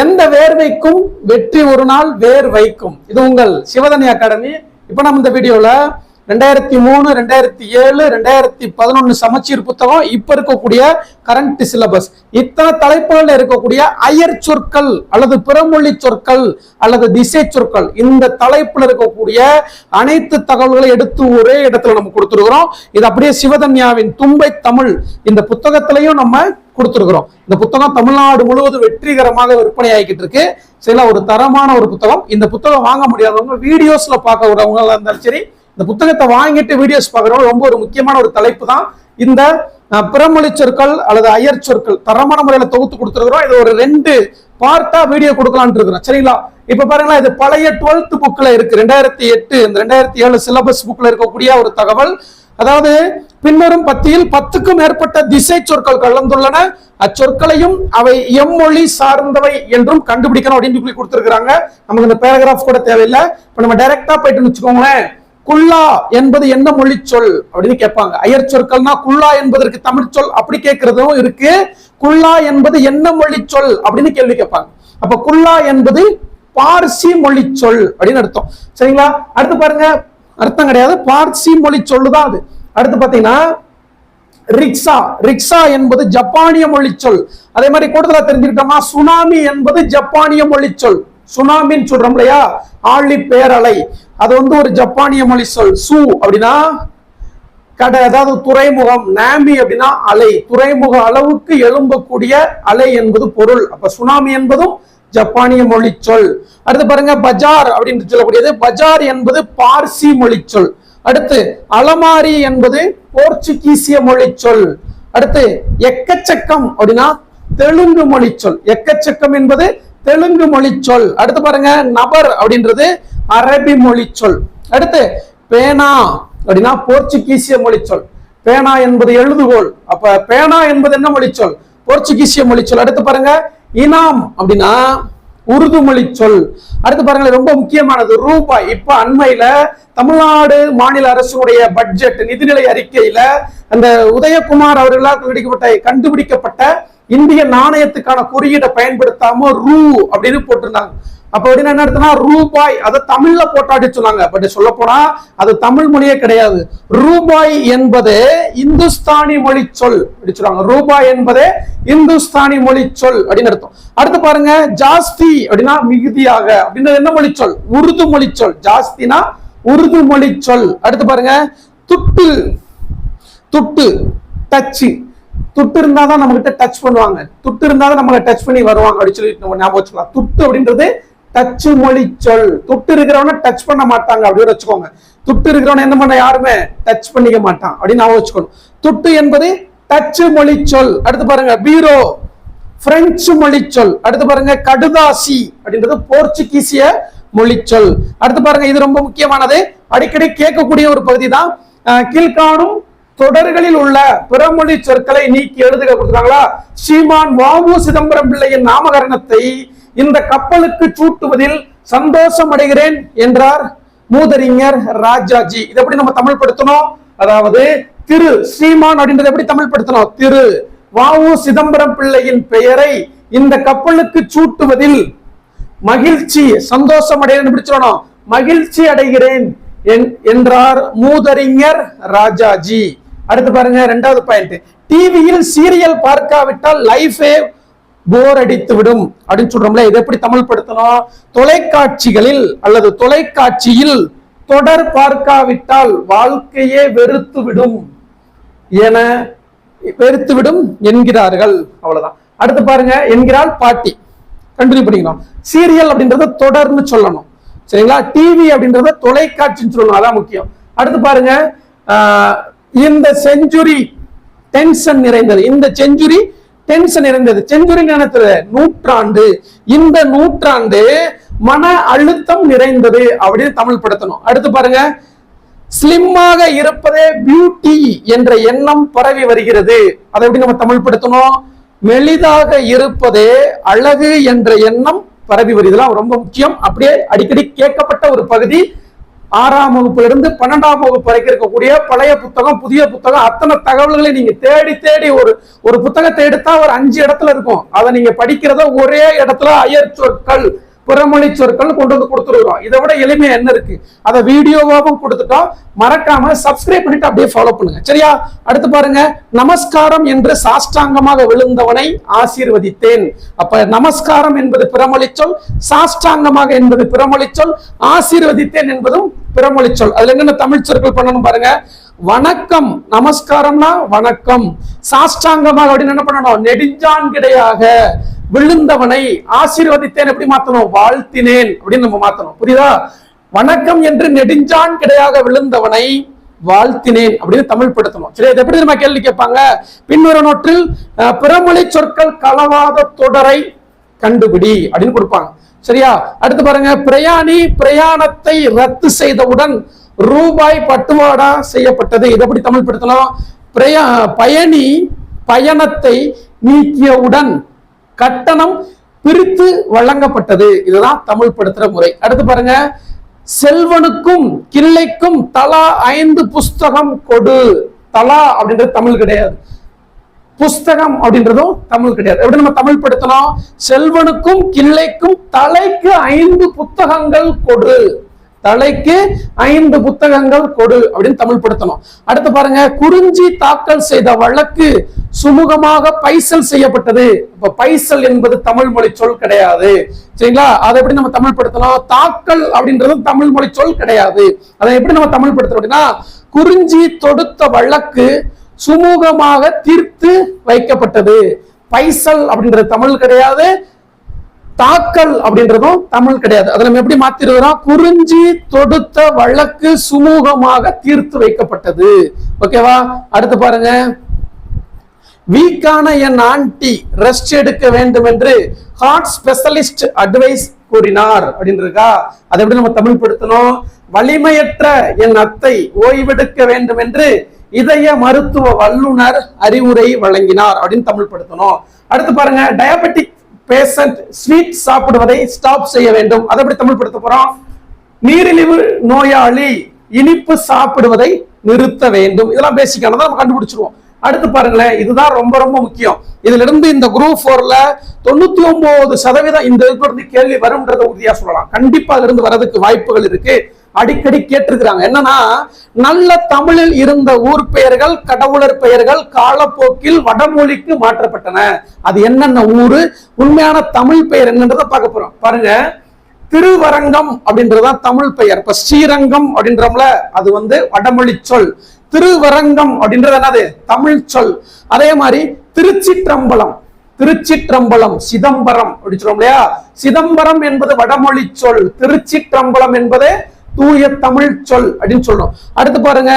எந்த வேர்வைக்கும் வெற்றி ஒரு நாள் வேர் வைக்கும். இது உங்கள் சிவதனி அகாடமி. இப்போ நம்ம இந்த வீடியோல ரெண்டாயிரத்தி மூணு ரெண்டாயிரத்தி ஏழு ரெண்டாயிரத்தி பதினொன்று சமச்சீர் புத்தகம் இப்போ இருக்கக்கூடிய கரண்ட் சிலபஸ் இத்தனை தலைப்புகளில் இருக்கக்கூடிய அயர் சொற்கள் அல்லது பிறமொழி சொற்கள் அல்லது திசை சொற்கள் இந்த தலைப்பில் இருக்கக்கூடிய அனைத்து தகவல்களை எடுத்து ஒரே இடத்துல நம்ம கொடுத்துருக்குறோம். இது அப்படியே சிவதன்யாவின் தும்பை தமிழ் இந்த புத்தகத்திலையும் நம்ம கொடுத்துருக்குறோம். இந்த புத்தகம் தமிழ்நாடு முழுவதும் வெற்றிகரமாக விற்பனை ஆகிக்கிட்டு இருக்கு. சில ஒரு தரமான ஒரு புத்தகம். இந்த புத்தகம் வாங்க முடியாதவங்க வீடியோஸ்ல பார்க்க வரவங்க இருந்தாலும் சரி இந்த புத்தகத்தை வாங்கிட்டு வீடியோஸ் பார்க்குறவங்க ரொம்ப ஒரு முக்கியமான ஒரு தலைப்பு தான் இந்த அஹ், பிறமொழி சொற்கள் அல்லது அயர் சொற்கள் தரமான முறையில் தொகுத்து கொடுத்துருக்குறோம். இது ஒரு ரெண்டு பார்ட்டா வீடியோ கொடுக்கலாம்னு இருக்கிறோம். சரிங்களா? இப்ப பாருங்களா இது பழைய டுவெல்த் புக்ல இருக்கு. ரெண்டாயிரத்தி எட்டு இந்த ரெண்டாயிரத்தி ஏழு சிலபஸ் புக்ல இருக்கக்கூடிய ஒரு தகவல். அதாவது பின்வரும் பத்தியில் பத்துக்கும் மேற்பட்ட திசை சொற்கள் கலந்துள்ளன. அச்சொற்களையும் அவை எம்மொழி சார்ந்தவை என்றும் கண்டுபிடிக்கணும் அப்படின்னு சொல்லி கொடுத்துருக்காங்க நமக்கு இந்த பேராகிராஃப் கூட தேவையில்லை. இப்ப நம்ம டைரக்டா போயிட்டு வச்சுக்கோங்களேன். குல்லா என்பது என்ன மொழி சொல் அப்படின்னு கேட்பாங்க. அயர் சொற்கள்னா குல்லா என்பதற்கு தமிழ் சொல் அப்படி கேட்கறதும் இருக்கு. குல்லா என்பது என்ன மொழி சொல் அப்படின்னு கேள்வி கேட்பாங்க. அப்ப குல்லா என்பது பார்சி மொழி சொல் அப்படின்னு அர்த்தம். சரிங்களா? அடுத்து பாருங்க. அர்த்தம் கிடையாது. பார்சி மொழி சொல்லுதான் அது. அடுத்து பாத்தீங்கன்னா ரிக்ஷா. ரிக்ஷா என்பது ஜப்பானிய மொழி சொல் அதே மாதிரி கூடுதலா தெரிஞ்சுக்கிட்டோம்னா சுனாமி என்பது ஜப்பானிய மொழி சொல் சுனாமின்னு சொல்றோம் இல்லையா? ஆழி பேரலை. அது வந்து ஒரு ஜப்பானிய மொழி சொல். சு அப்படின்னா கடை அதாவது துறைமுகம் நாமி அப்படின்னா அலை. துறைமுக அளவுக்கு எழும்பக்கூடிய அலை என்பது பொருள். அப்ப சுனாமி என்பதும் ஜப்பானிய மொழி சொல். அடுத்து பாருங்க பஜார் அப்படின்னு சொல்லக்கூடியது. பஜார் என்பது பார்சி மொழி சொல். அடுத்து அலமாரி என்பது போர்ச்சுகீசிய மொழி சொல். அடுத்து எக்கச்சக்கம் அப்படின்னா தெலுங்கு மொழி சொல். எக்கச்சக்கம் என்பது தெலுங்கு மொழி சொல் அடுத்து பாருங்க நபர் அப்படின்றது அரபி மொழி சொல் அடுத்து பேனா அப்படின்னா போர்ச்சுகீசிய மொழி சொல் பேனா என்பது எழுதுகோல் அப்ப பேனா என்பது என்ன மொழி சொல் போர்ச்சுகீசிய மொழி சொல் அடுத்து பாருங்க இனாம் அப்படின்னா உருது மொழி சொல் அடுத்து பாருங்க ரொம்ப முக்கியமானது ரூபாய். இப்ப அண்மையில தமிழ்நாடு மாநில அரசுடைய பட்ஜெட் நிதிநிலை அறிக்கையில அந்த உதயகுமார் அவர்களால் கண்டுபிடிக்கப்பட்ட இந்திய நாணயத்துக்கான குறியீடை பயன்படுத்தாம ரூ அப்படின்னு போட்டிருந்தாங்க. அப்ப அப்படின்னு என்ன அர்த்தம்னா ரூபாய் அதை தமிழ்ல போட்டாட்டி சொன்னாங்க. பட் சொல்ல போனா அது தமிழ் மொழியே கிடையாது. ரூபாய் என்பது இந்துஸ்தானி மொழி சொல் அப்படி சொல்றாங்க ரூபாய் என்பதே இந்துஸ்தானி மொழி சொல் அப்படின்னு அர்த்தம். அடுத்து பாருங்க ஜாஸ்தி அப்படின்னா மிகுதியாக. அப்படின்றது என்ன மொழி சொல்? உருது மொழி சொல். ஜாஸ்தினா உருது மொழி சொல். அடுத்து பாருங்க துட்டு. துட்டு டச்சு துட்டு இருந்தா தான் நம்ம கிட்ட டச் பண்ணுவாங்க. துட்டு இருந்தா தான் நம்மளை டச் பண்ணி வருவாங்க அப்படின்னு சொல்லி நம்ம ஞாபகம் வச்சுக்கலாம். துட்டு அப்படின்றது டச்சு மொழி சொல். துட்டு இருக்கிறவன டச் பண்ண மாட்டாங்க அப்படின்னு வச்சுக்கோங்க. துட்டு இருக்கிறவன என்ன பண்ண யாருமே டச் பண்ணிக்க மாட்டான் அப்படின்னு ஞாபகம் வச்சுக்கணும். துட்டு என்பது டச்சு மொழி சொல். அடுத்து பாருங்க பீரோ. பிரெஞ்சு மொழி சொல். அடுத்து பாருங்க கடுதாசி அப்படின்றது போர்ச்சுகீசிய மொழி சொல். அடுத்து பாருங்க இது ரொம்ப முக்கியமானது. அடிக்கடி கேட்கக்கூடிய ஒரு பகுதி தான் கீழ்காணும் தொடர்களில் உள்ள பிறமொழி சொற்களை நீக்கி எழுதுக கொடுத்துருக்காங்களா? ஸ்ரீமான் வாவு சிதம்பரம் பிள்ளையின் நாமகரணத்தை இந்த கப்பலுக்கு சூட்டுவதில் சந்தோஷம் அடைகிறேன் என்றார் மூதறிஞர் ராஜாஜி. இதை எப்படி நம்ம தமிழ் படுத்தணும் அதாவது திரு ஸ்ரீமான் அப்படின்றத எப்படி தமிழ் படுத்தணும் திரு வாவு சிதம்பரம் பிள்ளையின் பெயரை இந்த கப்பலுக்கு சூட்டுவதில் மகிழ்ச்சி சந்தோஷம் அடைகிறேன் எப்படி மகிழ்ச்சி அடைகிறேன் என்- என்றார் மூதறிஞர் ராஜாஜி. அடுத்து பாருங்க ரெண்டாவது பாயிண்ட் டிவியில் சீரியல் பார்க்காவிட்டால் லைஃபே போர் அடித்து விடும் அப்படின்னு சொல்றோம்ல இதை எப்படி தமிழ் படுத்தணும் தொலைக்காட்சிகளில் அல்லது தொலைக்காட்சியில் தொடர் பார்க்காவிட்டால் வாழ்க்கையே வெறுத்து விடும் என வெறுத்துவிடும் என்கிறார்கள். அவ்வளவுதான். அடுத்து பாருங்க என்கிறாள் பாட்டி. கண்டினியூ பண்ணிக்கணும் சீரியல் அப்படின்றத தொடர்னு சொல்லணும். சரிங்களா? டிவி அப்படின்றத தொலைக்காட்சின்னு சொல்லணும். அதான் முக்கியம். அடுத்து பாருங்க இந்த செஞ்சுரி டென்ஷன் நிறைந்தது. இந்த செஞ்சுரி டென்ஷன் நிறைந்தது. செஞ்சுரி நினைத்தது நூற்றாண்டு. இந்த நூற்றாண்டு மன அழுத்தம் நிறைந்தது அப்படின்னு தமிழ் படுத்தணும். அடுத்து பாருங்க. ஸ்லிம்மாக இருப்பதே பியூட்டி என்ற எண்ணம் பரவி வருகிறது. அதை எப்படி நம்ம தமிழ் படுத்தணும்? மெலிதாக இருப்பதே அழகு என்ற எண்ணம் பரவி வருது இதெல்லாம் ரொம்ப முக்கியம். அப்படியே அடிக்கடி கேட்கப்பட்ட ஒரு பகுதி. ஆறாம் வகுப்புல இருந்து பன்னெண்டாம் வகுப்பு வரைக்கும் இருக்கக்கூடிய பழைய புத்தகம் புதிய புத்தகம் அத்தனை தகவல்களை நீங்க தேடி தேடி ஒரு ஒரு புத்தகத்தை எடுத்தா ஒரு அஞ்சு இடத்துல இருக்கும். அதை நீங்க படிக்கிறத ஒரே இடத்துல அயற்சொற்கள் பிறமொழி சொற்கள் கொண்டு வந்து கொடுத்துருக்கோம் இதை விட எளிமையா என்ன இருக்கு? அதை வீடியோவாகவும் கொடுத்துட்டோம் மறக்காம சப்ஸ்கிரைப் பண்ணிட்டு அப்படியே ஃபாலோ பண்ணுங்க. சரியா? அடுத்து பாருங்க. நமஸ்காரம் என்று சாஷ்டாங்கமாக விழுந்தவனை ஆசீர்வதித்தேன். அப்ப நமஸ்காரம் என்பது பிறமொழி சொல் சாஷ்டாங்கமாக என்பது பிறமொழி சொல் ஆசீர்வதித்தேன் என்பதும் பிறமொழி சொல். அதுல என்னென்ன தமிழ் சொற்கள் பண்ணணும் பாருங்க. வணக்கம் நமஸ்காரம்னா வணக்கம். சாஷ்டாங்கமாக அப்படின்னு என்ன பண்ணணும்? நெடுஞ்சான் கிடையாக விழுந்தவனை ஆசீர்வதித்தேன் எப்படி மாத்தணும்? வாழ்த்தினேன் அப்படின்னு நம்ம மாத்தணும். புரியுதா? வணக்கம் என்று நெடுஞ்சான் கிடையாக விழுந்தவனை வாழ்த்தினேன் அப்படின்னு தமிழ் படுத்தணும். சரி இதை எப்படி நம்ம கேள்வி கேட்பாங்க? பின்வர நோற்றில் அஹ், பிறமொழி சொற்கள் கலவாத தொடரை கண்டுபிடி அப்படின்னு கொடுப்பாங்க. சரியா? அடுத்து பாருங்க பிரயாணி பிரயாணத்தை ரத்து செய்தவுடன் ரூபாய் பட்டுவாடா செய்யப்பட்டது. இதை எப்படி தமிழ் படுத்தலாம்? பிரய பயணி பயணத்தை நீக்கியவுடன் கட்டணம் பிரித்து வழங்கப்பட்டது. இதுதான் தமிழ் படுத்துற முறை. அடுத்து பாருங்க. செல்வனுக்கும் கிள்ளைக்கும் தலா ஐந்து புஸ்தகம் கொடு. தலா அப்படின்றது தமிழ் கிடையாது. புஸ்தகம் அப்படின்றதும் தமிழ் கிடையாது. எப்படி நம்ம தமிழ் படுத்தணும் செல்வனுக்கும் கிள்ளைக்கும் தலைக்கு ஐந்து புத்தகங்கள் கொடு. தலைக்கு ஐந்து புத்தகங்கள் கொடு அப்படின்னு தமிழ் படுத்தணும் அடுத்து பாருங்க குறிஞ்சி தாக்கல் செய்த வழக்கு சுமூகமாக பைசல் செய்யப்பட்டது. இப்ப பைசல் என்பது தமிழ் மொழி சொல் கிடையாது. சரிங்களா? அதை எப்படி நம்ம தமிழ் படுத்தணும் தாக்கல் அப்படின்றதும் தமிழ் மொழி சொல் கிடையாது. அதை எப்படி நம்ம தமிழ் படுத்தணும் அப்படின்னா குறிஞ்சி தொடுத்த வழக்கு சுமூகமாக தீர்த்து வைக்கப்பட்டது. பைசல் அப்படின்றது தமிழ் கிடையாது. தாக்கல் அப்படின்றதும் தமிழ் கிடையாது. அதை நம்ம எப்படி மாத்திருக்கிறோம் குறிஞ்சி தொடுத்த வழக்கு சுமூகமாக தீர்த்து வைக்கப்பட்டது. ஓகேவா அடுத்து பாருங்க. வீக்கான என் ஆண்டி ரெஸ்ட் எடுக்க வேண்டும் என்று ஹார்ட் ஸ்பெஷலிஸ்ட் அட்வைஸ் கூறினார் அப்படின்னு இருக்கா அதை எப்படி நம்ம தமிழ் படுத்தணும் வலிமையற்ற என் அத்தை ஓய்வெடுக்க வேண்டும் என்று இதய மருத்துவ வல்லுனர் அறிவுரை வழங்கினார் அப்படின்னு தமிழ் படுத்தணும் அடுத்து பாருங்க டயபெட்டிக் பேஷண்ட் ஸ்வீட் சாப்பிடுவதை ஸ்டாப் செய்ய வேண்டும். அதை எப்படி தமிழ் படுத்த போறோம்? நீரிழிவு நோயாளி இனிப்பு சாப்பிடுவதை நிறுத்த வேண்டும். இதெல்லாம் பேசிக்கானதான் நம்ம கண்டுபிடிச்சிருவோம். அடுத்து பாருங்களேன் இதுதான் ரொம்ப ரொம்ப முக்கியம். இதுல இருந்து இந்த குரூப் ஃபோர்ல தொண்ணூத்தி ஒன்பது சதவீதம் இந்த இதுல இருந்து கேள்வி வரும்ன்றதை உறுதியா சொல்லலாம். கண்டிப்பா அதுல இருந்து வரதுக்கு வாய்ப்புகள் இருக்கு. அடிக்கடி கேட்டிருக்கிறாங்க. என்னன்னா நல்ல தமிழில் இருந்த ஊர் பெயர்கள் கடவுளர் பெயர்கள் காலப்போக்கில் வடமொழிக்கு மாற்றப்பட்டன. அது என்னென்ன ஊரு உண்மையான தமிழ் பெயர் என்னன்றதை பார்க்க போறோம். பாருங்க திருவரங்கம் அப்படின்றதுதான் தமிழ் பெயர். இப்ப ஸ்ரீரங்கம் அப்படின்றோம்ல அது வந்து வடமொழி சொல். திருவரங்கம் அப்படின்றது என்னது? தமிழ் சொல். அதே மாதிரி திருச்சிற்றம்பலம். திருச்சிற்றம்பலம் சிதம்பரம் அப்படின்னு சொல்றோம் இல்லையா? சிதம்பரம் என்பது வடமொழி சொல். திருச்சிற்றம்பலம் என்பது தூய தமிழ் சொல் அப்படின்னு சொல்றோம். அடுத்து பாருங்க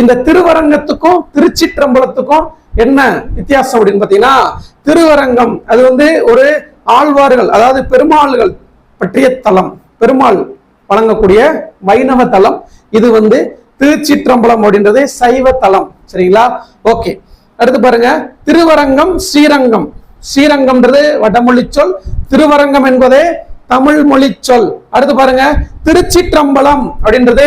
இந்த திருவரங்கத்துக்கும் திருச்சிற்றம்பலத்துக்கும் என்ன வித்தியாசம் அப்படின்னு பாத்தீங்கன்னா திருவரங்கம் அது வந்து ஒரு ஆழ்வார்கள் அதாவது பெருமாள்கள் பற்றிய தலம் பெருமாள் வழங்கக்கூடிய வைணவ தலம். இது வந்து திருச்சிற்றம்பலம் அப்படின்றது சைவ தலம் சரிங்களா? ஓகே. அடுத்து பாருங்க திருவரங்கம் ஸ்ரீரங்கம். ஸ்ரீரங்கம்ன்றது வடமொழி சொல் திருவரங்கம் என்பதே தமிழ் மொழி சொல். அடுத்து பாருங்க திருச்சிற்றம்பலம் அப்படின்றது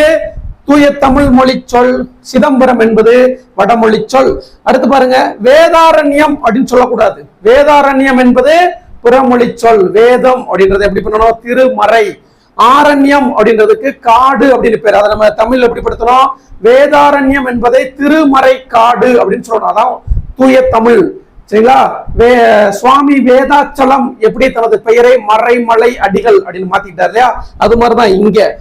தூய தமிழ் மொழி சொல். சிதம்பரம் என்பது வடமொழி சொல். அடுத்து பாருங்க வேதாரண்யம் அப்படின்னு சொல்லக்கூடாது. வேதாரண்யம் என்பது புறமொழி சொல். வேதம் அப்படின்றது எப்படி பண்ணணும்? திருமறை. ஆரண்யம் அப்படின்றதுக்கு காடு அப்படின்னு பேர். அதை நம்ம தமிழ்ல எப்படி படுத்தணும்? வேதாரண்யம் என்பதை திருமறை காடு அப்படின்னு சொல்லணும். அதான் தூய தமிழ். சரிங்களா? வே சுவாமி வேதாச்சலம் எப்படி தனது பெயரை மறைமலை அடிகள் அப்படின்னு மாத்திக்கிட்டார் இல்லையா? அது மாதிரிதான் இங்க.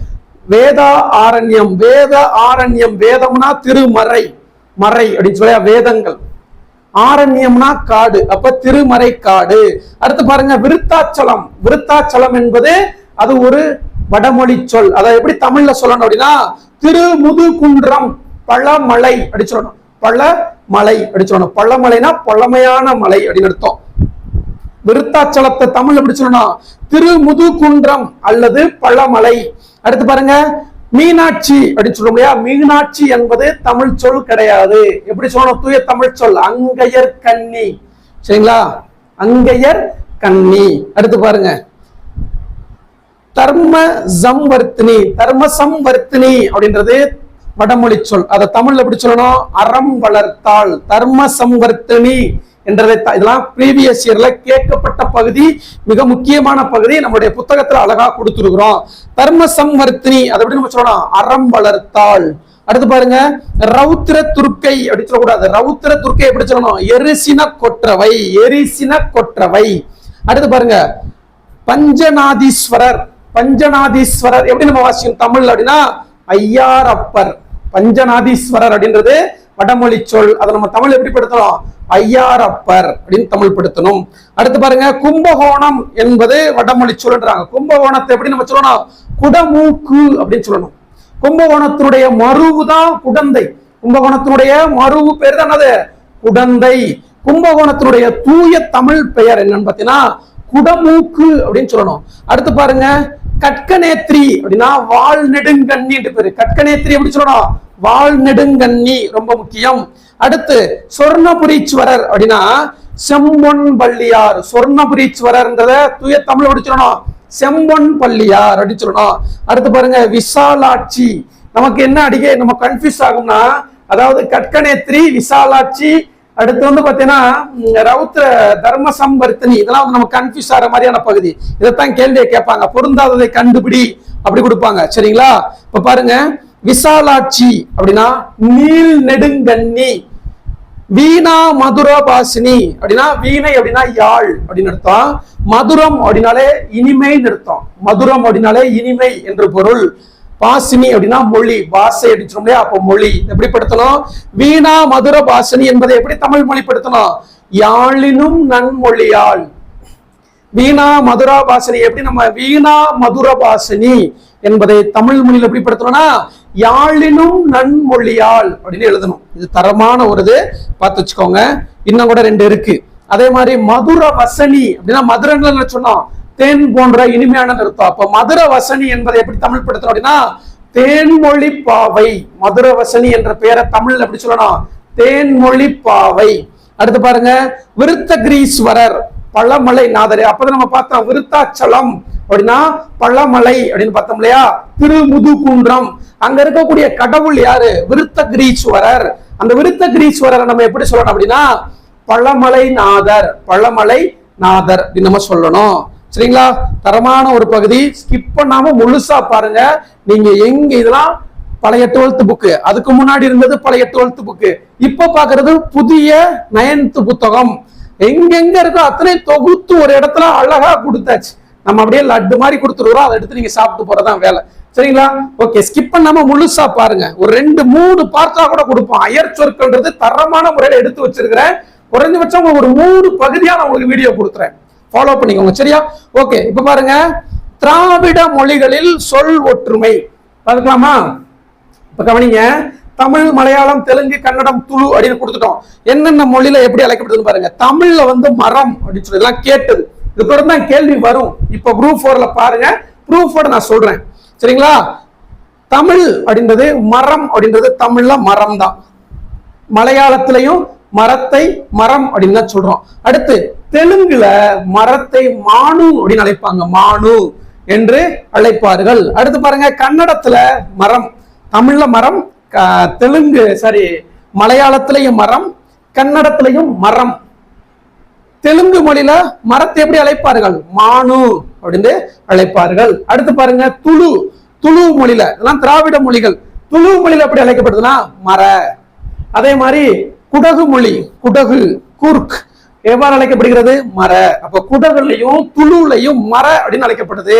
வேதா ஆரண்யம் வேத ஆரண்யம் வேதம்னா திருமறை மறை அப்படின்னு சொல்லியா? வேதங்கள். ஆரண்யம்னா காடு. அப்ப திருமறை காடு. அடுத்து பாருங்க விருத்தாச்சலம். விருத்தாச்சலம் என்பது அது ஒரு வடமொழி சொல். அதை எப்படி தமிழ்ல சொல்லணும் அப்படின்னா திருமுதுகுன்றம் பழமலை அப்படி சொல்லணும். பழமலை அப்படி சொல்லணும் பழமலைனா பழமையான மலை அப்படின்னு அர்த்தம். விருத்தாச்சலத்தை தமிழ் எப்படி சொல்லணும் திருமுதுகுன்றம் அல்லது பழமலை. அடுத்து பாருங்க மீனாட்சி அப்படின்னு சொல்லுவோம் இல்லையா? மீனாட்சி என்பது தமிழ் சொல் கிடையாது. எப்படி சொல்லணும்? தூய தமிழ் சொல். அங்கையர் கன்னி சரிங்களா? அங்கையர் கன்னி அடுத்து பாருங்க தர்ம சம்வர்த்தினி தர்ம சம்வர்த்தினி அப்படின்றது வடமொழி சொல். அதை தமிழ்ல எப்படி சொல்லணும்? அறம் வளர்த்தாள் தர்ம சம்வர்த்தினி என்றதை இதெல்லாம் ப்ரீவியஸ் இயர்ல கேட்கப்பட்ட பகுதி மிக முக்கியமான பகுதி நம்மளுடைய புத்தகத்துல அழகா கொடுத்துருக்கிறோம். தர்ம சம்வர்த்தினி அதை எப்படி நம்ம சொல்லணும்? அறம் வளர்த்தாள் அடுத்து பாருங்க ரௌத்திர துர்க்கை அப்படி சொல்லக்கூடாது. ரௌத்திர துர்க்கை எப்படி சொல்லணும்? எரிசின கொற்றவை எரிசின கொற்றவை. அடுத்து பாருங்க பஞ்சநாதீஸ்வரர் பஞ்சநாதீஸ்வரர் எப்படி நம்ம வாசிக்கணும்? தமிழ்ல அப்படின்னா ஐயாரப்பர். பஞ்சநாதீஸ்வரர் அப்படின்றது வடமொழி சொல். அதை நம்ம தமிழ் எப்படி படுத்தணும்? ஐயாரப்பர் அப்படின்னு தமிழ் படுத்தணும். அடுத்து பாருங்க கும்பகோணம் என்பது வடமொழி சொல்ன்றாங்க கும்பகோணத்தை எப்படி நம்ம சொல்லணும்? குடமூக்கு அப்படின்னு சொல்லணும். கும்பகோணத்தினுடைய மருவு தான் குடந்தை. கும்பகோணத்தினுடைய மருவு பேர் தான் என்னது? குடந்தை. கும்பகோணத்தினுடைய தூய தமிழ் பெயர் என்னன்னு பாத்தீங்கன்னா குடமூக்கு அப்படின்னு சொல்லணும். அடுத்து பாருங்க கட்கநேத்ரி அப்படின்னா வால் நெடுங்கண்ணி பேரு. கட்கநேத்ரி எப்படி சொல்லணும்? வால் நெடுங்கண்ணி ரொம்ப முக்கியம். அடுத்து சொர்ணபுரீஸ்வரர் அப்படின்னா செம்பொன் பள்ளியார் சொர்ணபுரீஸ்வரர்ன்றத தூய தமிழ் எப்படி சொல்லணும்? செம்பொன் பள்ளியார் அப்படின்னு சொல்லணும். அடுத்து பாருங்க விசாலாட்சி. நமக்கு என்ன அடிக்க நம்ம கன்ஃபியூஸ் ஆகும்னா அதாவது கட்கநேத்ரி விசாலாட்சி அடுத்து வந்து பாத்தீங்கன்னா ம், ரவுத்திர தர்ம சம்பர்த்தனி இதெல்லாம் வந்து நம்ம கன்ஃபியூஸ் ஆகிற மாதிரியான பகுதி. இதைத்தான் கேள்வியை கேட்பாங்க. பொருந்தாததை கண்டுபிடி அப்படி கொடுப்பாங்க. சரிங்களா? இப்ப பாருங்க. விசாலாட்சி அப்படின்னா நீள் நெடுங்கண்ணி. வீணா மதுரபாசினி அப்படின்னா வீணை அப்படின்னா யாழ் அப்படின்னு அர்த்தம். மதுரம் அப்படின்னாலே இனிமைன்னு அர்த்தம். மதுரம் அப்படின்னாலே இனிமை என்று பொருள். பாசினி அப்படின்னா மொழி பாசை அப்படின்னு சொல்ல அப்போ மொழி. எப்படி படுத்தணும் வீணா மதுர பாசினி என்பதை எப்படி தமிழ் மொழிப்படுத்தணும்? யாழினும் நன்மொழியால். வீணா மதுரா பாசினி எப்படி நம்ம வீணா மதுர பாசினி என்பதை தமிழ் மொழியில் எப்படி படுத்தணும்னா யாழினும் நன்மொழியால் அப்படின்னு எழுதணும். இது தரமான ஒரு இது. பார்த்து வச்சுக்கோங்க. இன்னும் கூட ரெண்டு இருக்கு. அதே மாதிரி மதுர வசனி அப்படின்னா மதுரன்னு சொன்னோம். தேன் போன்ற இனிமையான நிறுத்தம் அப்ப மதுர வசனி என்பதை எப்படி தமிழ் படுத்தணும் அப்படின்னா தேன்மொழி பாவை மதுர வசனி என்ற பெயரை தமிழ் எப்படி சொல்லணும்? தேன்மொழி பாவை அடுத்து பாருங்க விருத்தகிரீஸ்வரர் பழமலை நாதர் அப்பதான் நம்ம பார்த்தோம் விருத்தாச்சலம் அப்படின்னா பழமலை அப்படின்னு பார்த்தோம் இல்லையா? திருமுதுகுன்றம். அங்க இருக்கக்கூடிய கடவுள் யாரு? விருத்தகிரீஸ்வரர். அந்த விருத்தகிரீஸ்வரரை நம்ம எப்படி சொல்லணும் அப்படின்னா பழமலை நாதர் பழமலை நாதர் அப்படின்னு நம்ம சொல்லணும். சரிங்களா? தரமான ஒரு பகுதி. ஸ்கிப் பண்ணாம முழுசா பாருங்க. நீங்க எங்க இதெல்லாம்? பழைய டுவெல்த் புக்கு அதுக்கு முன்னாடி இருந்தது பழைய டுவெல்த் புக்கு இப்ப பாக்குறது புதிய நயன்த் புத்தகம். எங்கெங்க இருக்கோ அத்தனை தொகுத்து ஒரு இடத்துல அழகா கொடுத்தாச்சு. நம்ம அப்படியே லட்டு மாதிரி கொடுத்துருவோம் அதை எடுத்து நீங்க சாப்பிட்டு போறதான் வேலை. சரிங்களா? ஓகே ஸ்கிப் பண்ணாம முழுசா பாருங்க. ஒரு ரெண்டு மூணு பார்த்தா கூட கொடுப்போம். அயர் சொற்கள்ன்றது தரமான முறையில எடுத்து வச்சிருக்கிறேன். குறைஞ்சபட்சம் உங்களுக்கு ஒரு மூணு பகுதியா நான் உங்களுக்கு வீடியோ கொடுத்துறேன். ஃபாலோ பண்ணிக்கோங்க. சரியா? ஓகே இப்ப பாருங்க. திராவிட மொழிகளில் சொல் ஒற்றுமை. பார்க்கலாமா இப்ப கவனிங்க. தமிழ் மலையாளம் தெலுங்கு கன்னடம் துளு அப்படின்னு கொடுத்துட்டோம். என்னென்ன மொழியில எப்படி அழைக்கப்படுதுன்னு பாருங்க. தமிழ்ல வந்து மரம் அப்படின்னு சொல்லி எல்லாம் கேட்டது. இதுக்கப்புறம் தான் கேள்வி வரும். இப்ப குரூப் ஃபோர்ல பாருங்க. குரூப் நான் சொல்றேன். சரிங்களா? தமிழ் அப்படின்றது மரம் அப்படின்றது தமிழ்ல மரம் தான் மலையாளத்திலையும் மரத்தை மரம் அப்படின்னு தான் சொல்றோம். அடுத்து தெலுங்குல மரத்தை மானு அப்படின்னு அழைப்பாங்க. மானு என்று அழைப்பார்கள். அடுத்து பாருங்க கன்னடத்துல மரம். தமிழ்ல மரம் தெலுங்கு சாரி மலையாளத்திலையும் மரம் கன்னடத்திலையும் மரம். தெலுங்கு மொழியில மரத்தை எப்படி அழைப்பார்கள்? மானு அப்படின்னு அழைப்பார்கள். அடுத்து பாருங்க துளு. துளு மொழியில இதெல்லாம் திராவிட மொழிகள். துளு மொழியில எப்படி அழைக்கப்படுதுன்னா மர. அதே மாதிரி குடகு மொழி குடகு குர்க். எவ்வாறு அழைக்கப்படுகிறது? மர. அப்ப குடகுலையும் துளுலையும் மர அப்படின்னு அழைக்கப்படுது.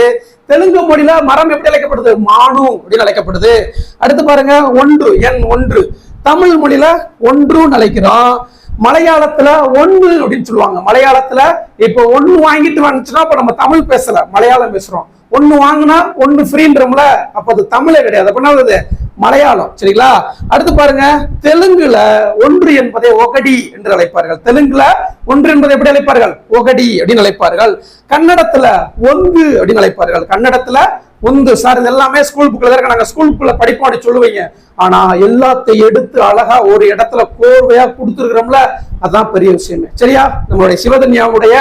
தெலுங்கு மொழியில மரம் எப்படி அழைக்கப்படுது? மானு அப்படின்னு அழைக்கப்படுது. அடுத்து பாருங்க ஒன்று என் ஒன்று. தமிழ் மொழியில ஒன்றுன்னு அழைக்கிறோம். மலையாளத்துல ஒன்று அப்படின்னு சொல்லுவாங்க. மலையாளத்துல இப்ப ஒன்று வாங்கிட்டு வந்துச்சுன்னா அப்ப நம்ம தமிழ் பேசல மலையாளம் பேசுறோம். ஒண்ணு வாங்கினா ஒன்று ஃப்ரீன்றோம்ல அப்ப அது தமிழே கிடையாது. அப்போ என்ன வருது மலையாளம் சரிங்களா? அடுத்து பாருங்க தெலுங்குல ஒன்று என்பதை ஒகடி என்று அழைப்பார்கள். தெலுங்குல ஒன்று என்பதை எப்படி அழைப்பார்கள்? ஒகடி அப்படின்னு அழைப்பார்கள். கன்னடத்துல ஒங்கு அப்படின்னு அழைப்பார்கள். கன்னடத்துல ஒன்று. சார் இது எல்லாமே ஸ்கூல் புக்கில் தான் நாங்கள் ஸ்கூல் புக்ல படிப்போம் சொல்லுவீங்க. ஆனா எல்லாத்தையும் எடுத்து அழகா ஒரு இடத்துல கோர்வையா கொடுத்துருக்குறோம்ல அதான் பெரிய விஷயமே. சரியா? நம்மளுடைய சிவதன்யாவுடைய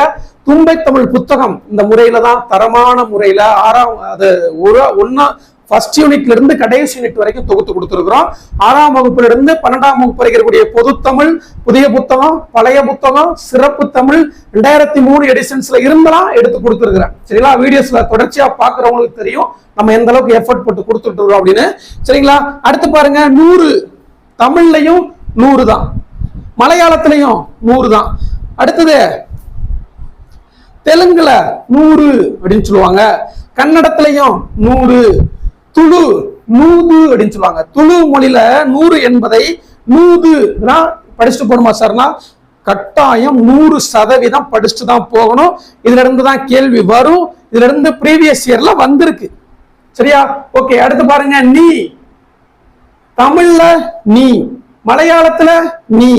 தும்பை தமிழ் புத்தகம் இந்த முறையில தான் தரமான முறையில ஆறாம் அது ஒரு ஒன்னா ஃபர்ஸ்ட் யூனிட்ல இருந்து கடைசி யூனிட் வரைக்கும் தொகுத்து கொடுத்துருக்கிறோம். ஆறாம் வகுப்புல இருந்து பன்னெண்டாம் வகுப்பு வரைக்கும் இருக்கக்கூடிய பொதுத்தமிழ் புதிய புத்தகம் பழைய புத்தகம் சிறப்பு தமிழ் ரெண்டாயிரத்தி மூணு எடிஷன்ஸ்ல இருந்தெல்லாம் எடுத்து கொடுத்துருக்குறேன். சரிங்களா? வீடியோஸ்ல தொடர்ச்சியா பாக்குறவங்களுக்கு தெரியும் நம்ம எந்த அளவுக்கு எஃபர்ட் போட்டு கொடுத்துட்டு இருக்கோம் அப்படின்னு. சரிங்களா? அடுத்து பாருங்க நூறு. தமிழ்லையும் நூறு தான். மலையாளத்திலையும் நூறு தான். அடுத்தது தெலுங்குல நூறு அப்படின்னு சொல்லுவாங்க. கன்னடத்திலையும் நூறு துளு நூது அப்படின்னு சொல்லுவாங்க. துளு மொழியில நூறு என்பதை நூது படிச்சுட்டு போகணுமா சார்னா கட்டாயம் நூறு சதவீதம் படிச்சுட்டு தான் போகணும். இதுல இருந்து தான் கேள்வி வரும். இதுல இருந்து ப்ரீவியஸ் இயர்ல வந்திருக்கு. சரியா? ஓகே அடுத்து பாருங்க நீ. தமிழ்ல நீ மலையாளத்துல நீ.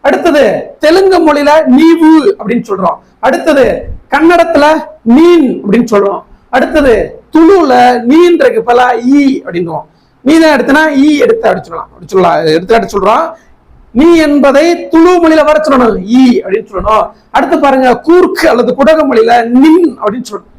அடுத்தது தெலுங்கு மொழியில நீவு அப்படின்னு சொல்றோம். அடுத்தது கன்னடத்துல நீன் அப்படின்னு சொல்றோம். அடுத்தது துளுல நீன்றக்கு பல ஈ அப்படின்றோம். நீ தான் எடுத்தனா ஈ எடுத்து அடிச்சிடலாம் அப்படி சொல்லலாம். எடுத்து அடிச்சு சொல்றோம். நீ என்பதை துளு மொழியில வர சொல்லணும். ஈ அப்படின்னு சொல்லணும். அடுத்து பாருங்க கூர்க்கு அல்லது குடக மொழியில நின் அப்படின்னு சொல்லணும்.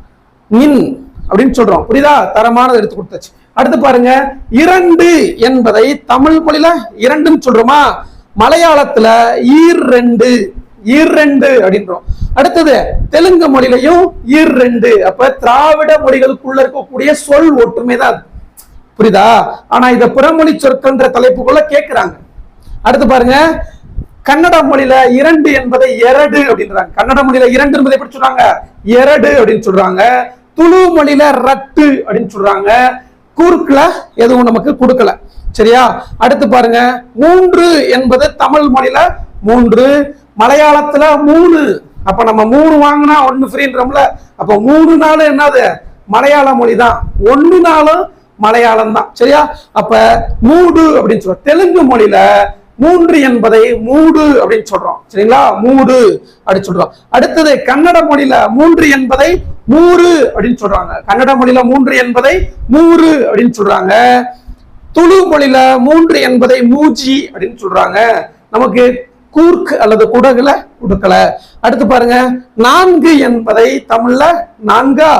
நின் அப்படின்னு சொல்றோம். புரியுதா? தரமானது எடுத்து கொடுத்தாச்சு. அடுத்து பாருங்க இரண்டு என்பதை தமிழ் மொழியில இரண்டுன்னு சொல்றோமா? மலையாளத்துல ஈர் ரெண்டு. ஈர் ரெண்டு அப்படின்றோம். அடுத்தது தெலுங்கு மொழியிலையும் ஈர் ரெண்டு அப்ப திராவிட மொழிகளுக்குள்ள இருக்கக்கூடிய சொல் ஒற்றுமை தான் புரியுதா? ஆனா இதை பிறமொழி சொற்கள்ன்ற தலைப்புக்குள்ள கேட்கிறாங்க அடுத்து பாருங்க கன்னட மொழியில இரண்டு என்பதை எரடு அப்படின்றாங்க. கன்னட மொழியில இரண்டு என்பதை எப்படி சொல்றாங்க? எரடு அப்படின்னு சொல்றாங்க. துளு மொழியில ரட்டு அப்படின்னு சொல்றாங்க. கூர்க்குல எதுவும் நமக்கு கொடுக்கல. சரியா? அடுத்து பாருங்க மூன்று என்பது தமிழ் மொழியில மூன்று மலையாளத்துல மூணு. அப்ப நம்ம மூணு வாங்கினா ஒன்று ஃப்ரீன்றோம்ல அப்ப மூணு நாள் என்னது? மலையாள மொழி தான் ஒன்று நாளும் மலையாளம் தான். சரியா? அப்ப மூடு அப்படின்னு சொல்றோம். தெலுங்கு மொழியில மூன்று என்பதை மூடு அப்படின்னு சொல்றோம். சரிங்களா? மூடு அப்படின்னு சொல்றோம். அடுத்தது கன்னட மொழியில மூன்று என்பதை மூறு அப்படின்னு சொல்றாங்க. கன்னட மொழியில மூன்று என்பதை மூறு அப்படின்னு சொல்றாங்க. துளு மொழியில மூன்று என்பதை மூஜி அப்படின்னு சொல்றாங்க. நமக்கு கூர்க் அல்லது குடகுல கொடுக்கல. அடுத்து பாருங்க நான்கு என்பதை தமிழ்ல நான்கா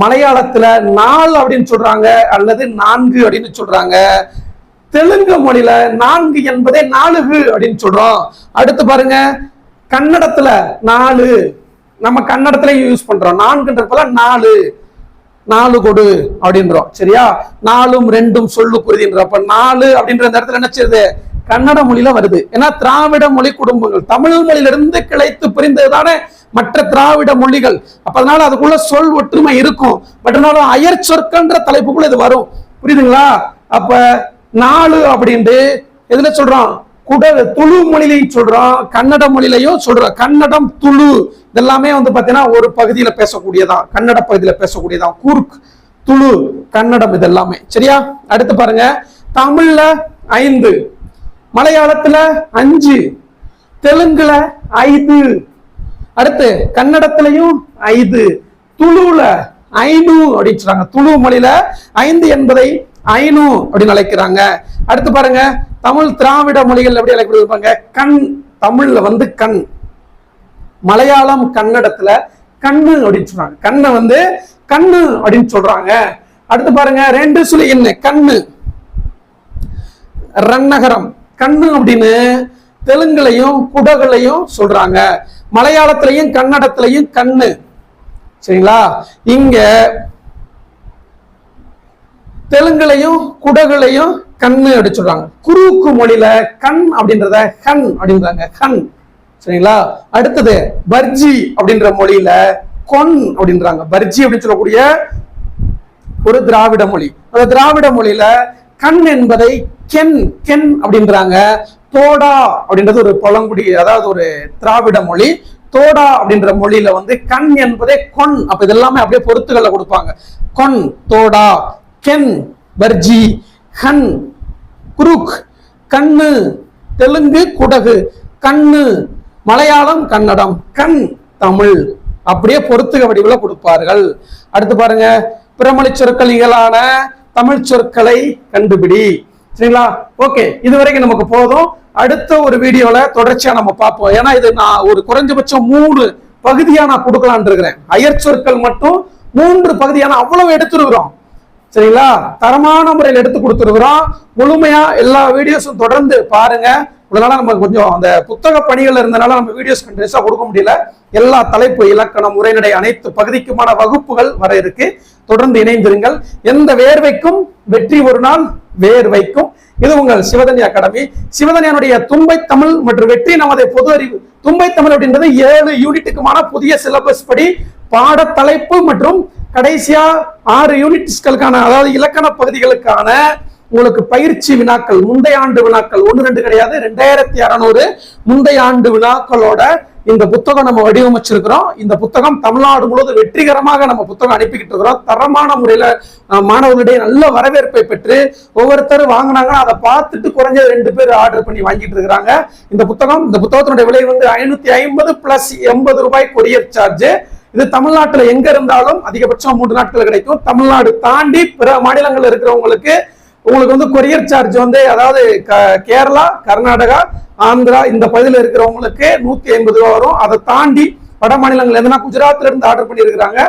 மலையாளத்துல நாலு அப்படின்னு சொல்றாங்க அல்லது நான்கு அப்படின்னு சொல்றாங்க. தெலுங்கு மொழியில நான்கு என்பதே நாலுகு அப்படின்னு சொல்றோம். அடுத்து பாருங்க கன்னடத்துல நாலு. நம்ம கன்னடத்துல யூஸ் பண்றோம். நான்குன்றதுல நாலு. நாலு கொடு அப்படின்றோம். சரியா? நாலும் ரெண்டும் சொல்லு குருதின்றப்ப நாலு அப்படின்ற இந்த இடத்துல என்ன செய்யுது கன்னட மொழியில வருது. ஏன்னா திராவிட மொழி குடும்பங்கள் தமிழ் மொழியிலிருந்து கிளைத்து பிரிந்ததுதானே மற்ற திராவிட மொழிகள். அப்ப அதனால அதுக்குள்ள சொல் ஒற்றுமை இருக்கும். பட் ஆனாலும் அயர் சொற்கன்ற தலைப்புக்குள்ள இது வரும். புரியுதுங்களா? அப்ப நாலு அப்படின்ட்டு எதுல சொல்றோம் குட துளு மொழியிலையும் சொல்றோம் கன்னட மொழியிலையும் சொல்றோம் கன்னடம் துளு இதெல்லாமே வந்து பாத்தீங்கன்னா ஒரு பகுதியில பேசக்கூடியதான் கன்னட பகுதியில பேசக்கூடியதான் கூர்க் துளு கன்னடம் இதெல்லாமே. சரியா? அடுத்து பாருங்க. தமிழ்ல ஐந்து. மலையாளத்துல அஞ்சு தெலுங்குல ஐந்து அடுத்து கன்னடத்திலையும் ஐந்து துளுல ஐநூ அப்படின்னு சொல்றாங்க. துளு மொழியில ஐந்து என்பதை ஐநூ அப்படின்னு அழைக்கிறாங்க. அடுத்து பாருங்க தமிழ் திராவிட மொழிகள் எப்படி அழைக்கப்படுவாங்க கண் தமிழ்ல வந்து கண். மலையாளம் கன்னடத்துல கண்ணு அப்படின்னு சொல்றாங்க. கண்ணை வந்து கண்ணு அப்படின்னு சொல்றாங்க. அடுத்து பாருங்க ரெண்டு சுழி என்ன கண்ணு. ரன்னகரம். கண்ணு அப்படின்னு தெலுங்குலையும் குடகுலையும் சொல்றாங்க. மலையாளத்திலையும் கன்னடத்திலையும் கண்ணு. சரிங்களா? இங்க தெலுங்குலையும் குடகுலையும் கண்ணு அப்படி சொல்றாங்க. குறுக்கு மொழியில கண் அப்படின்றத கண் அப்படின்றாங்க. கண் சரிங்களா? அடுத்தது பர்ஜி அப்படின்ற மொழியில கொன் அப்படின்றாங்க. பர்ஜி அப்படின்னு சொல்லக்கூடிய ஒரு திராவிட மொழி. அந்த திராவிட மொழியில கண் என்பதை கென் கென் அப்படின்றாங்க. தோடா அப்படின்றது ஒரு பழங்குடி அதாவது ஒரு திராவிட மொழி. தோடா அப்படின்ற மொழியில வந்து கண் என்பதே கொன். அப்ப இதெல்லாமே அப்படியே பொருத்துகளை கொடுப்பாங்க. கொன் தோடா கென் பர்ஜி கண் குருக் கண்ணு தெலுங்கு குடகு கண்ணு மலையாளம் கன்னடம் கண் தமிழ். அப்படியே பொருத்துக வடிவில் கொடுப்பார்கள். அடுத்து பாருங்க பிரமொழி சொற்கள் இகலான தமிழ் சொற்களை கண்டுபிடி. சரிங்களா? ஓகே இது வரைக்கும் நமக்கு போதும். அடுத்த ஒரு வீடியோல தொடர்ச்சியா நம்ம பார்ப்போம். ஏன்னா இது நான் ஒரு குறைஞ்சபட்சம் மூணு பகுதியா நான் கொடுக்கலான் இருக்கிறேன். அயற்சொற்கள் மட்டும் மூன்று பகுதியான அவ்வளவு எடுத்துருக்கிறோம். சரிங்களா? தரமான முறையில் எடுத்து கொடுத்துருக்குறோம். முழுமையா எல்லா வீடியோஸும் தொடர்ந்து பாருங்க. இதனால நம்ம கொஞ்சம் அந்த புத்தக பணிகள் இருந்தனால நம்ம வீடியோஸ் கண்டினியூஸா கொடுக்க முடியல. எல்லா தலைப்பு இலக்கணம் உரைநடை அனைத்து பகுதிக்குமான வகுப்புகள் வர இருக்கு. தொடர்ந்து இணைந்திருங்கள். எந்த வேர்வைக்கும் வெற்றி ஒரு நாள் வேர் வைக்கும் இது உங்கள் சிவதனி அகாடமி. சிவதனியனுடைய தும்பை தமிழ் மற்றும் வெற்றி நமது பொது அறிவு. தும்பை தமிழ் அப்படின்றது ஏழு யூனிட்டுக்குமான புதிய சிலபஸ் படி பாடத்தலைப்பு மற்றும் கடைசியா ஆறு யூனிட்ஸ்களுக்கான அதாவது இலக்கண பகுதிகளுக்கான உங்களுக்கு பயிற்சி வினாக்கள் முந்தைய ஆண்டு வினாக்கள் ஒன்று ரெண்டு கிடையாது ரெண்டாயிரத்தி அறநூறு முந்தைய ஆண்டு வினாக்களோட இந்த புத்தகம் நம்ம வடிவமைச்சிருக்கிறோம். இந்த புத்தகம் தமிழ்நாடு முழுவதும் வெற்றிகரமாக நம்ம புத்தகம் அனுப்பிக்கிட்டு இருக்கிறோம். தரமான முறையில மாணவர்களிடையே நல்ல வரவேற்பை பெற்று ஒவ்வொருத்தரும் வாங்கினாங்கன்னா அதை பார்த்துட்டு குறைஞ்சது ரெண்டு பேர் ஆர்டர் பண்ணி வாங்கிட்டு இருக்கிறாங்க. இந்த புத்தகம் இந்த புத்தகத்தினுடைய விலை வந்து ஐநூத்தி ஐம்பது பிளஸ் எண்பது ரூபாய் கொரியர் சார்ஜ் இது தமிழ்நாட்டில் எங்க இருந்தாலும் அதிகபட்சம் மூன்று நாட்கள் கிடைக்கும். தமிழ்நாடு தாண்டி பிற மாநிலங்கள் இருக்கிறவங்களுக்கு உங்களுக்கு வந்து கொரியர் சார்ஜ் வந்து அதாவது கேரளா கர்நாடகா ஆந்திரா இந்த பகுதியில் இருக்கிறவங்களுக்கு நூத்தி ஐம்பது ரூபா வரும். அதை தாண்டி வட மாநிலங்கள் எதுனா குஜராத்ல இருந்து ஆர்டர் பண்ணியிருக்கிறாங்க.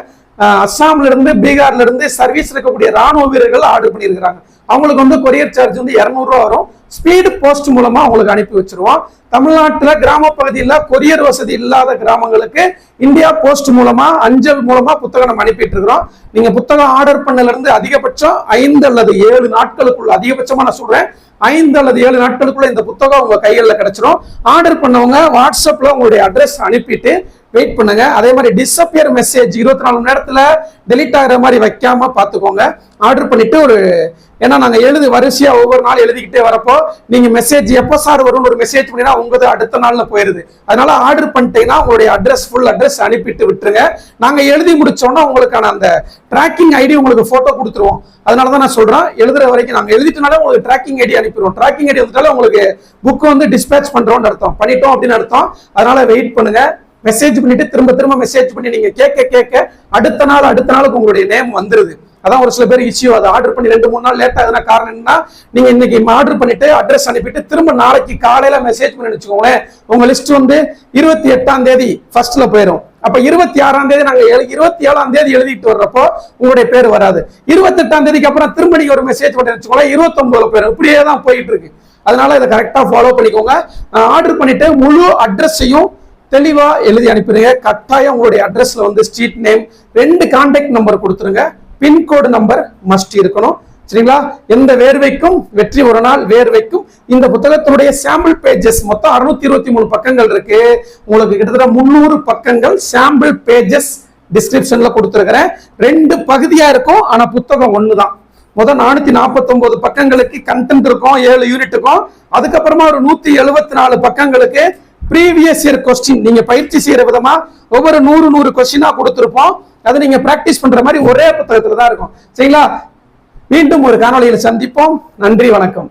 அஸ்ஸாம்ல இருந்து பீகார்ல இருந்து சர்வீஸ் இருக்கக்கூடிய ராணுவ வீரர்கள் ஆர்டர் பண்ணியிருக்கிறாங்க. அவங்களுக்கு வந்து கொரியர் சார்ஜ் வந்து இரநூறுவா வரும். ஸ்பீடு போஸ்ட் மூலமா அவங்களுக்கு அனுப்பி வச்சிருவோம். தமிழ்நாட்டில் கிராம பகுதியில் கொரியர் வசதி இல்லாத கிராமங்களுக்கு இந்தியா போஸ்ட் மூலமா அஞ்சல் மூலமா புத்தகம் நம்ம அனுப்பிட்டு இருக்கிறோம் நீங்க புத்தகம் ஆர்டர் பண்ணல இருந்து அதிகபட்சம் ஐந்து அல்லது ஏழு நாட்களுக்குள்ள அதிகபட்சமா நான் சொல்றேன் ஐந்து அல்லது ஏழு நாட்களுக்குள்ள இந்த புத்தகம் உங்க கைகளில் கிடைச்சிரும். ஆர்டர் பண்ணவங்க வாட்ஸ்அப்ல உங்களுடைய அட்ரஸ் அனுப்பிட்டு வெயிட் பண்ணுங்க. அதே மாதிரி டிஸ்அப்பியர் மெசேஜ் இருபத்தி நாலு மணி நேரத்தில் டெலிட் ஆகிற மாதிரி வைக்காம பார்த்துக்கோங்க. ஆர்டர் பண்ணிட்டு ஒரு ஏன்னா நாங்கள் எழுது வரிசையாக ஒவ்வொரு நாள் எழுதிக்கிட்டே வரப்போ நீங்கள் மெசேஜ் எப்போ சார் வரும்னு ஒரு மெசேஜ் பண்ணினா உங்களது அடுத்த நாளில் போயிடுது அதனால ஆர்டர் பண்ணிட்டீங்கன்னா உங்களுடைய அட்ரஸ் ஃபுல் அட்ரஸ் அனுப்பிட்டு விட்டுருங்க. நாங்கள் எழுதி முடிச்சோம்னா உங்களுக்கான அந்த ட்ராக்கிங் ஐடி உங்களுக்கு ஃபோட்டோ கொடுத்துருவோம். அதனால தான் நான் சொல்கிறேன் எழுதுற வரைக்கும் நாங்கள் எழுதிட்டனால உங்களுக்கு ட்ராக்கிங் ஐடி அனுப்பிடுவோம். ட்ராக்கிங் ஐடி வந்துட்டாலே உங்களுக்கு புக் வந்து டிஸ்பேச் பண்ணுறோம்னு அர்த்தம். பண்ணிட்டோம் அப்படின்னு அர்த்தம். அதனால வெயிட் பண்ணுங்கள் மெசேஜ் பண்ணிட்டு திரும்ப திரும்ப மெசேஜ் பண்ணி நீங்க கேட்க கேட்க அடுத்த நாள் அடுத்த நாளுக்கு உங்களுடைய நேம் வந்துருது. அதான் ஒரு சில பேர் இஷ்யூ அதை ஆர்டர் பண்ணி ரெண்டு மூணு நாள் லேட் ஆகுதுனா காரணம் என்னன்னா நீங்க இன்னைக்கு ஆர்டர் பண்ணிட்டு அட்ரஸ் அனுப்பிட்டு திரும்ப நாளைக்கு காலையில மெசேஜ் பண்ணி வச்சுக்கோங்களேன். உங்க லிஸ்ட் வந்து இருபத்தி எட்டாம் தேதி ஃபர்ஸ்ட்ல போயிடும் அப்ப இருபத்தி ஆறாம் தேதி நாங்க இருபத்தி ஏழாம் தேதி எழுதிட்டு வர்றப்போ உங்களுடைய பேர் வராது. இருபத்தி எட்டாம் தேதிக்கு அப்புறம் திரும்ப நீங்க ஒரு மெசேஜ் பண்ணி வச்சுக்கோங்களேன். இருபத்தி ஒன்பதுல போயிடும் இப்படியே தான் போயிட்டு இருக்கு. அதனால இதை கரெக்டா ஃபாலோ பண்ணிக்கோங்க. ஆர்டர் பண்ணிட்டு முழு அட்ரஸையும் தெளிவா எழுதி அனுப்பிடுங்க. கட்டாயம் உங்களுடைய அட்ரஸ்ல வந்து ஸ்ட்ரீட் நேம் ரெண்டு கான்டாக்ட் நம்பர் கொடுத்துருங்க. பின்கோடு நம்பர் மஸ்ட் இருக்கணும். சரிங்களா? எந்த வேர்வைக்கும் வெற்றி ஒரு நாள் வேர்வைக்கும் இந்த புத்தகத்தினுடைய சாம்பிள் பேஜஸ் மொத்தம் அறுநூத்தி இருபத்தி மூணு பக்கங்கள் இருக்கு. உங்களுக்கு கிட்டத்தட்ட முந்நூறு பக்கங்கள் சாம்பிள் பேஜஸ் டிஸ்கிரிப்ஷன்ல கொடுத்துருக்கிறேன். ரெண்டு பகுதியா இருக்கும் ஆனா புத்தகம் ஒண்ணுதான். முதல் நானூத்தி நாற்பத்தி பக்கங்களுக்கு கண்டென்ட் இருக்கும் ஏழு யூனிட் இருக்கும் அதுக்கப்புறமா ஒரு நூத்தி எழுபத்தி நாலு பக்கங்களுக்கு ப்ரீவியஸ் இயர் கொஸ்டின் நீங்க பயிற்சி செய்யற விதமா ஒவ்வொரு நூறு நூறு கொஸ்டினா கொடுத்துருப்போம். அதை நீங்க பிராக்டிஸ் பண்ற மாதிரி ஒரே புத்தகத்துல தான் இருக்கும். சரிங்களா? மீண்டும் ஒரு காணொளியில் சந்திப்போம். நன்றி வணக்கம்.